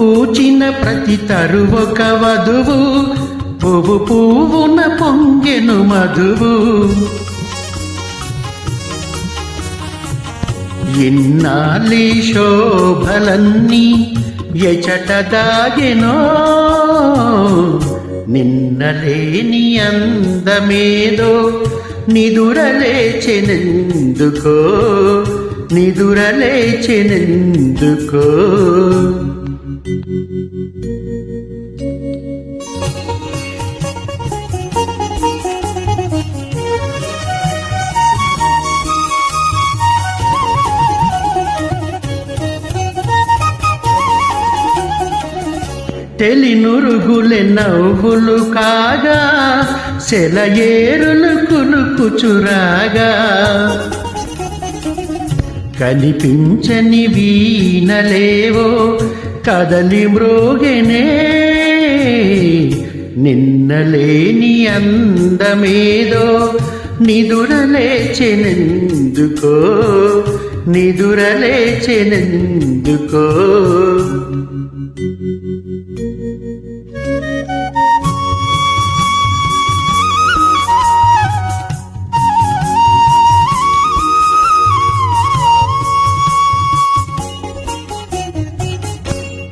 పూచిన ప్రతి తరువొక వధువు. పువ్వు పువ్వున పొంగెను మధువు. ఎన్నాలి శోభలన్నీ ఎచట దాగెనో. నిన్నలేని అందమేదో నిదురలేచెనెందుకో. నిదురలేచెనెందుకో. తెలినురుగులె నవ్వులు కాగా సెలయేరులు కులుకుచురాగా. కనిపించని వీణలేవో కదలి మ్రోగెనే నిన్నలేని అందమేదో నిదురలేచెనెందుకో నిదురలేచెనెందుకో.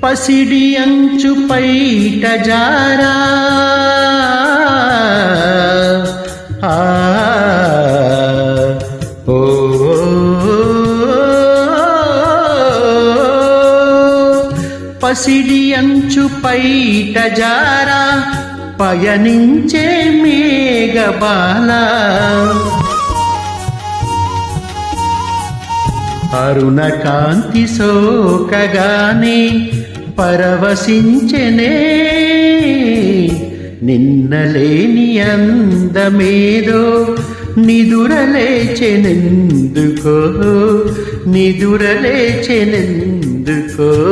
పసిడి అంచు పైట జారా. ఆ, ఓ, పసిడి అంచు పైట జారా పయనించే మేఘబాల అరుణ కాంతి సోకగానే పరవశించెనే. నిన్నలేని అందమేదో నిదురలేచెనెందుకో నిదురలేచెనెందుకో.